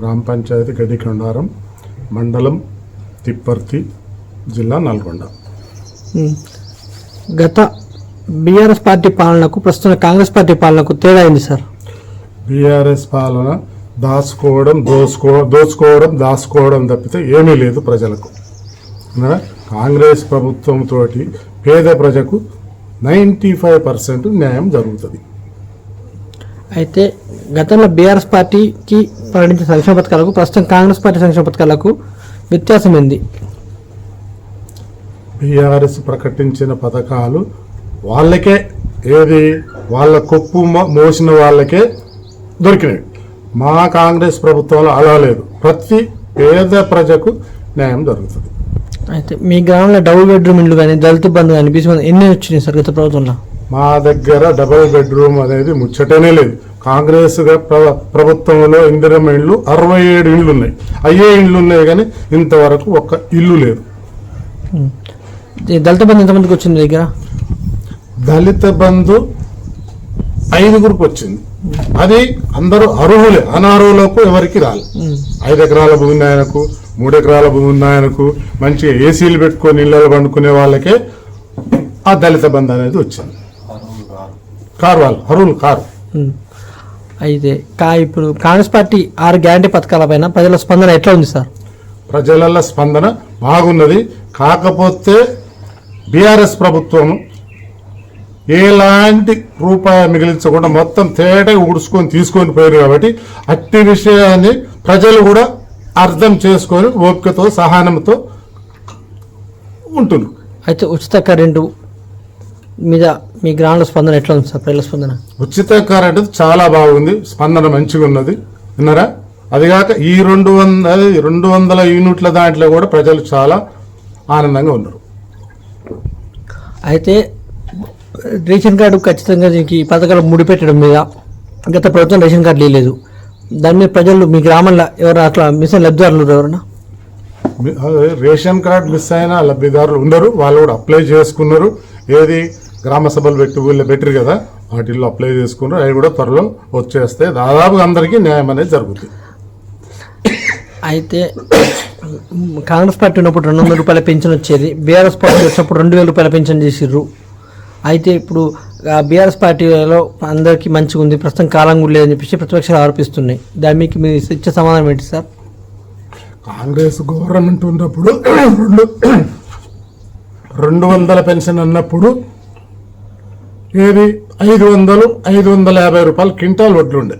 గ్రామ పంచాయతీ గడికొండారం మండలం తిప్పర్తి జిల్లా నల్గొండ. గత బీఆర్ఎస్ పార్టీ పాలనకు ప్రస్తుతం కాంగ్రెస్ పార్టీ పాలనకు తేడా అయింది సార్? బీఆర్ఎస్ పాలన దాచుకోవడం దోసుకో దోచుకోవడం దాచుకోవడం తప్పితే ఏమీ లేదు ప్రజలకు. కాంగ్రెస్ ప్రభుత్వంతో పేద ప్రజకు నైంటీ ఫైవ్ పర్సెంట్ న్యాయం జరుగుతుంది. అయితే గతంలో బీఆర్ఎస్ పార్టీకి ప్రకటించిన సంక్షేమ పథకాలకు ప్రస్తుతం కాంగ్రెస్ పార్టీ సంక్షేమ పథకాలకు వ్యత్యాసం ఏంది? బీఆర్ఎస్ ప్రకటించిన పథకాలు వాళ్ళకే ఏది? వాళ్ళ కొప్పు మోసిన వాళ్ళకే దొరికినాయి మా కాంగ్రెస్ ప్రభుత్వంలో అలా లేదు. ప్రతి పేద ప్రజకు న్యాయం జరుగుతుంది. అయితే మీ గ్రామంలో డబుల్ బెడ్రూమ్ ఇల్లు కానీ దళిత బంధు కానీ బీసీ బంధు ఎన్ని వచ్చినాయి సార్ గత ప్రభుత్వంలో? మా దగ్గర డబుల్ బెడ్రూమ్ అనేది ముచ్చటనే లేదు. కాంగ్రెస్ ప్రభుత్వంలో ఇందిరమ్మ ఇండ్లు అరవై ఏడు ఇండ్లు ఉన్నాయి అయ్యే ఇండ్లు ఉన్నాయి కానీ ఇంతవరకు ఒక్క ఇల్లు లేదు. దళిత బంధు ఎంతమందికి వచ్చింది దగ్గర? దళిత బంధు ఐదుగురికి వచ్చింది. అది అందరూ అర్హులే. అనర్హులకు ఎవరికి రాలి. ఐదు ఎకరాల భూమి ఉన్న ఆయనకు మూడు ఎకరాల భూమి ఉన్న ఆయనకు. మంచిగా ఏసీలు పెట్టుకొని ఇళ్ళలో పండుకునే వాళ్ళకే ఆ దళిత బంధు అనేది వచ్చింది. కారు వాళ్ళు అర్హులు కారు. అయితే కా ఇప్పుడు కాంగ్రెస్ పార్టీ ఆరు గ్యారంటీ పథకాల పైన ప్రజల స్పందన ఎట్లా ఉంది సార్? ప్రజల స్పందన బాగున్నది. కాకపోతే బీఆర్ఎస్ ప్రభుత్వం ఎలాంటి రూపాయి మిగిలించకుండా మొత్తం తేటగా ఉడుచుకొని తీసుకొని పోయారు కాబట్టి అట్టి విషయాన్ని ప్రజలు కూడా అర్థం చేసుకొని ఓపికతో సహనంతో ఉంటున్నారు. అయితే ఉచిత కరెంటు మీద మీ గ్రామంలో స్పందన ఎట్లా ఉంది సార్? ప్రజల స్పందన? ఉచిత కరెంటు చాలా బాగుంది. స్పందన మంచిగా ఉన్నది. విన్నారా? అదిగాక ఈ రెండు వందల రెండు వందల యూనిట్ల దాంట్లో కూడా ప్రజలు చాలా ఆనందంగా ఉన్నారు. అయితే రేషన్ కార్డు ఖచ్చితంగా దీనికి ఈ పథకాలు ముడిపెట్టడం మీద గత ప్రభుత్వం రేషన్ కార్డు లేదు దాని మీద ప్రజలు మీ గ్రామంలో ఎవరు అట్లా మిషన్ లబ్ధిదారులు ఎవరన్నా రేషన్ కార్డ్ మిస్ అయిన లబ్ధిదారులు ఉండరు. వాళ్ళు కూడా అప్లై చేసుకున్నారు. ఏది గ్రామ సభలు పెట్టి ఊళ్ళో పెట్టరు కదా వాటిల్లో అప్లై చేసుకున్నారు. అవి కూడా త్వరలో వచ్చేస్తే దాదాపు అందరికీ న్యాయం అనేది జరుగుతుంది అయితే కాంగ్రెస్ పార్టీ ఉన్నప్పుడు రెండు వందల రూపాయల పెన్షన్ వచ్చేది బీఆర్ఎస్ పార్టీ వచ్చినప్పుడు రెండు వేల రూపాయల పెన్షన్ చేసిర్రు. అయితే ఇప్పుడు బీఆర్ఎస్ పార్టీలో అందరికీ మంచిగా ఉంది ప్రస్తుతం కాలం కూడా లేదని చెప్పేసి ప్రతిపక్షాలు ఆరోపిస్తున్నాయి. దాని మీకు మీరు ఇచ్చే సమాధానం ఏంటి సార్? కాంగ్రెస్ గవర్నమెంట్ ఉన్నప్పుడు రెండు రెండు వందల పెన్షన్ అన్నప్పుడు ఏది? ఐదు వందలు ఐదు వందల యాభై రూపాయలు క్వింటాల్ వడ్లు ఉండే.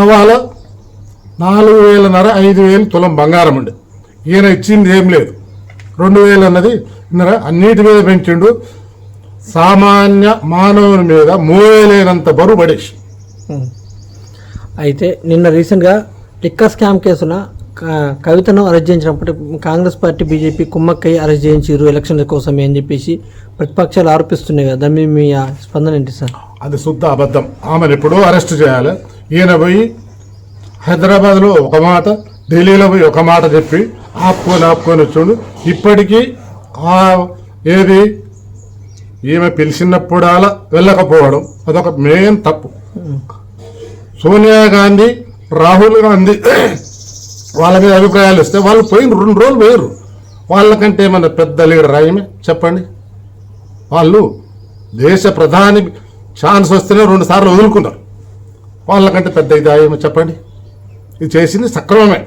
అవాళ నాలుగు వేలన్నర ఐదు వేలు తులం బంగారం ఉండే. ఈయన ఇచ్చింది ఏం లేదు. రెండు వేలు అన్నది ఇన్నర అన్నిటి మీద పెంచిండు. సామాన్య మానవుని మీద మోయలేనంత బరువు పడేసి. అయితే నిన్న రీసెంట్గా లిక్కర్ స్కామ్ కేసున కవితను అరెస్ట్ చేయించినప్పుడు కాంగ్రెస్ పార్టీ బీజేపీ కుమ్మక్కై అరెస్ట్ చేయించారు ఎలక్షన్ల కోసం అని చెప్పేసి ప్రతిపక్షాలు ఆరోపిస్తున్నాయి కదా. దాని మీ ఆ, స్పందన ఏంటి సార్? అది శుద్ధ అబద్ధం. ఆమెను ఎప్పుడూ అరెస్ట్ చేయాలి. ఈయన పోయి హైదరాబాద్లో ఒక మాట ఢిల్లీలో పోయి ఒక మాట చెప్పి ఆపుకొని ఆపుకొని వచ్చాడు. ఇప్పటికీ ఆ ఏది ఈమె పిలిచినప్పుడాల వెళ్ళకపోవడం అదొక మెయిన్ తప్పు. సోనియా గాంధీ రాహుల్ గాంధీ వాళ్ళ మీద అభిప్రాయాలు ఇస్తే వాళ్ళు పోయిన రెండు రోజులు పోయారు. వాళ్ళకంటే ఏమన్నా పెద్ద లీడర్ ఆయమే చెప్పండి. వాళ్ళు దేశ ప్రధాని ఛాన్స్ వస్తేనే రెండు సార్లు వదులుకున్నారు. వాళ్ళకంటే పెద్ద ఇది ఆయమే చెప్పండి. ఇది చేసింది సక్రమమే.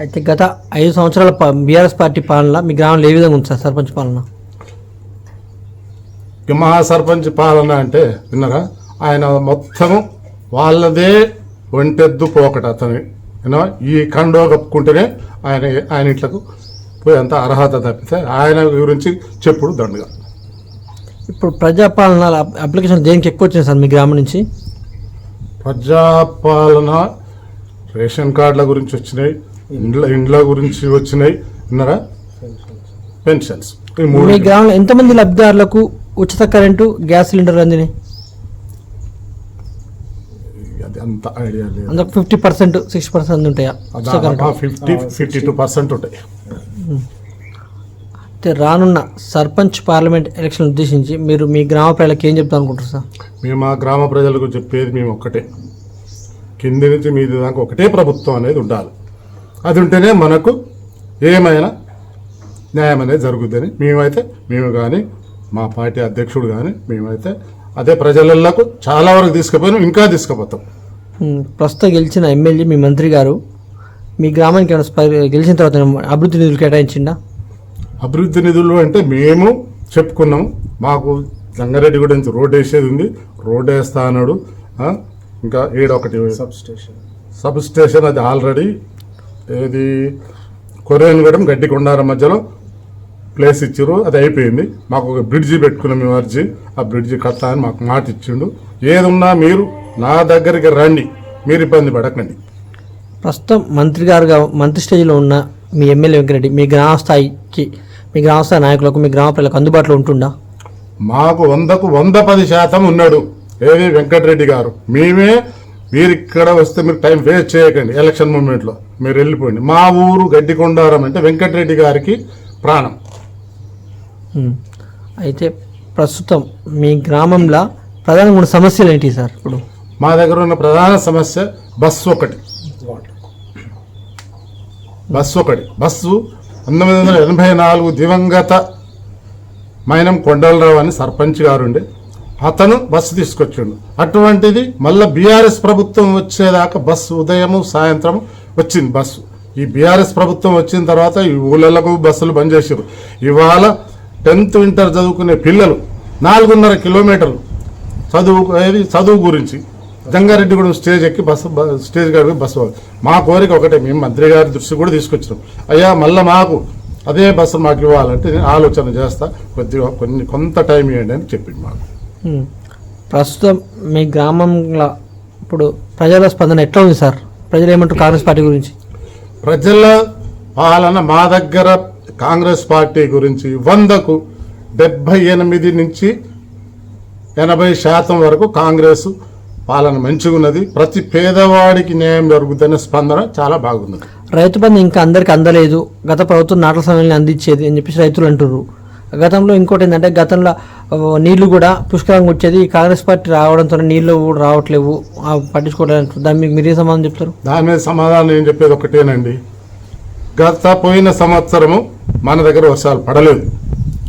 అయితే గత ఐదు సంవత్సరాల బీఆర్ఎస్ పార్టీ పాలన మీ గ్రామంలో ఏ విధంగా ఉంది సార్ సర్పంచ్ పాలన? మహా సర్పంచ్ పాలన అంటే విన్నారా? ఆయన మొత్తం వాళ్ళదే ఒంటెద్దు పోకట అతని. ఈ కండో కప్పుకుంటేనే ఆయన ఆయన ఇంట్లకు పోయేంత అర్హత తప్పితే ఆయన గురించి చెప్పుడు దండగా. ఇప్పుడు ప్రజాపాలన అప్లికేషన్ దేనికి ఎక్కువ వచ్చింది సార్ మీ గ్రామం నుంచి? ప్రజాపాలన రేషన్ కార్డుల గురించి వచ్చినాయి ఇండ్ల ఇండ్ల గురించి వచ్చినాయి. విన్నారా? పెన్షన్స్. మీ గ్రామంలో ఎంతమంది లబ్ధిదారులకు ఉచిత కరెంటు గ్యాస్ సిలిండర్ అందినాయి? అది అంత ఐడియా లేదు. ఫిఫ్టీ పర్సెంట్ సిక్స్టీ పర్సెంట్ ఉంటాయా? ఫిఫ్టీ ఫిఫ్టీ టూ పర్సెంట్ ఉంటాయి. అయితే రానున్న సర్పంచ్ పార్లమెంట్ ఎలక్షన్ ఉద్దేశించి మీరు మీ గ్రామ ప్రజలకు ఏం చెప్తాను అనుకుంటారు సార్? మేము మా గ్రామ ప్రజలకు చెప్పేది మేము ఒక్కటే. కింది నుంచి మీది దాకా ఒకటే ప్రభుత్వం అనేది ఉండాలి. అది ఉంటేనే మనకు ఏమైనా న్యాయం అనేది జరుగుద్దని మేమైతే మేము కానీ మా పార్టీ అధ్యక్షుడు కానీ మేమైతే అదే ప్రజలకు చాలా వరకు తీసుకుపోయినాం ఇంకా తీసుకుపోతాం. ప్రస్తుతం గెలిచిన ఎమ్మెల్యే మీ మంత్రి గారు. మీ గ్రామానికి ఏమైనా గెలిచిన తర్వాత అభివృద్ధి నిధులు కేటాయించిందా అభివృద్ధి నిధులు అంటే మేము చెప్పుకున్నాం. మాకు జంగారెడ్డి గురించి రోడ్ వేసేది ఉంది. రోడ్ వేస్తా అన్నాడు. ఇంకా ఏడొకటి సబ్ స్టేషన్ సబ్ స్టేషన్ అది ఆల్రెడీ ఏది? కొరియన్గూడెం గడ్డి కొండారం మధ్యలో ప్లేస్ ఇచ్చారు. అది అయిపోయింది. మాకు ఒక బ్రిడ్జి పెట్టుకున్నాం మేము అర్జీ. ఆ బ్రిడ్జి అని మాకు మాట ఇచ్చిండు. ఏదున్నా మీరు నా దగ్గరికి రండి. మీరు ఇబ్బంది పడకండి. ప్రస్తుతం మంత్రి గారుగా మంత్రి స్టేజ్లో ఉన్న మీ ఎమ్మెల్యే వెంకరెడ్డి మీ గ్రామ స్థాయికి మీ గ్రామ స్థాయి నాయకులకు మీ గ్రామ ప్రజలకు అందుబాటులో ఉంటుందా మాకు వందకు వంద పది శాతం ఉన్నాడు ఏది వెంకటరెడ్డి గారు. మేమే మీరు ఇక్కడ వస్తే మీరు టైం వేస్ట్ చేయకండి ఎలక్షన్ మూమెంట్లో. మీరు వెళ్ళిపోండి. మా ఊరు గడ్డికొండారం అంటే వెంకటరెడ్డి గారికి ప్రాణం. అయితే ప్రస్తుతం మీ గ్రామంలో ప్రధానంగా ఉన్న సమస్యలు ఏంటి సార్ ఇప్పుడు? మా దగ్గర ఉన్న ప్రధాన సమస్య బస్సు ఒకటి. బస్సు ఒకటి. బస్సు పంతొమ్మిది వందల ఎనభై నాలుగు దివంగత మైనం కొండలరావు అని సర్పంచ్ గారుండే అతను బస్సు తీసుకొచ్చిండు. అటువంటిది మళ్ళీ బీఆర్ఎస్ ప్రభుత్వం వచ్చేదాకా బస్సు ఉదయము సాయంత్రం వచ్చింది బస్సు. ఈ బీఆర్ఎస్ ప్రభుత్వం వచ్చిన తర్వాత ఈ ఊళ్ళకు బస్సులు బంద్ చేసారు ఇవాళ టెన్త్ ఇంటర్ చదువుకునే పిల్లలు నాలుగున్నర కిలోమీటర్లు చదువు చదువు గురించి జంగారెడ్డిగూడెం స్టేజ్ ఎక్కి బస్సు స్టేజ్ కాడికి బస్సు పోవాలి. మా కోరిక ఒకటే మేము మంత్రి గారి దృష్టి కూడా తీసుకొచ్చినాం. అయ్యా మళ్ళీ మాకు అదే బస్సు మాకు ఇవ్వాలంటే నేను ఆలోచన చేస్తా. కొద్దిగా కొన్ని కొంత టైం ఇవ్వండి అని చెప్పింది మాకు. ప్రస్తుతం మీ గ్రామంలో ఇప్పుడు ప్రజల స్పందన ఎట్లా ఉంది సార్? ప్రజలు ఏమంటారు కాంగ్రెస్ పార్టీ గురించి? ప్రజల పాలన మా దగ్గర కాంగ్రెస్ పార్టీ గురించి వందకు డెబ్బై ఎనిమిది నుంచి ఎనభై శాతం వరకు కాంగ్రెస్ పాలన మంచిగా ఉన్నది ప్రతి పేదవాడికి న్యాయం జరుగుతున్న స్పందన చాలా బాగున్నది. రైతు బంధు ఇంకా అందరికి అందలేదు. గత ప్రభుత్వం నాట్ల సమయాన్ని అందించేది అని చెప్పేసి రైతులు అంటున్నారు గతంలో ఇంకోటి ఏంటంటే గతంలో నీళ్ళు కూడా పుష్కలంగా వచ్చేది. ఈ కాంగ్రెస్ పార్టీ రావడంతో నీళ్ళు కూడా రావట్లేవు. పట్టించుకోవడానికి దాన్ని మీకు మీరే సమాధానం చెప్తారు? దాని మీద సమాధానం ఏం చెప్పేది ఒకటేనండి. గత పోయిన సంవత్సరము మన దగ్గర వర్షాలు పడలేదు.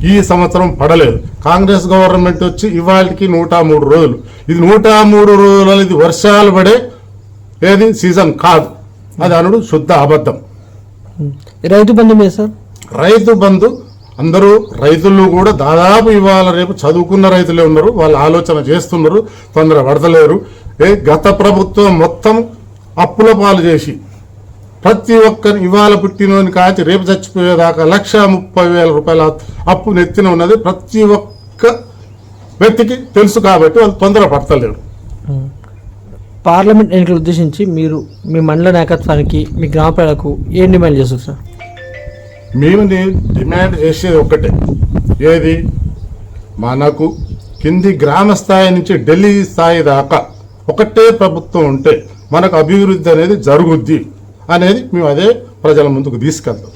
ఈ సంవత్సరం పడలేదు. కాంగ్రెస్ గవర్నమెంట్ వచ్చి ఇవాళకి నూట మూడు రోజులు. ఇది నూట మూడు రోజులు ఇది వర్షాలు పడే ఏది? సీజన్ కాదు. అది అనుడు శుద్ధ అబద్ధం. రైతు బంధు మీద సార్? రైతు బంధు అందరూ రైతులు కూడా దాదాపు ఇవాళ రేపు చదువుకున్న రైతులే ఉన్నారు. వాళ్ళు ఆలోచన చేస్తున్నారు. తొందర పడతలేరు ఏ గత ప్రభుత్వం మొత్తం అప్పుల పాలు చేసి ప్రతి ఒక్కరి ఇవాళ పుట్టినోని కాచి రేపు చచ్చిపోయేదాకా లక్ష ముప్పై వేల రూపాయల అప్పు నెత్తిన ఉన్నది. ప్రతి ఒక్క వ్యక్తికి తెలుసు కాబట్టి వాళ్ళు తొందర పడతలేరు. పార్లమెంట్ ఎన్నికలు ఉద్దేశించి మీరు మీ మండల నాయకత్వానికి మీ గ్రామ ప్రజలకు ఏం డిమాండ్ చేస్తారు సార్? మేము డిమాండ్ చేసేది ఒక్కటే. ఏది? మనకు కింది గ్రామ స్థాయి నుంచి ఢిల్లీ స్థాయి దాకా ఒకటే ప్రభుత్వం ఉంటే మనకు అభివృద్ధి అనేది జరుగుద్ది. అనేది మేము అదే ప్రజల ముందుకు తీసుకెళ్తాం.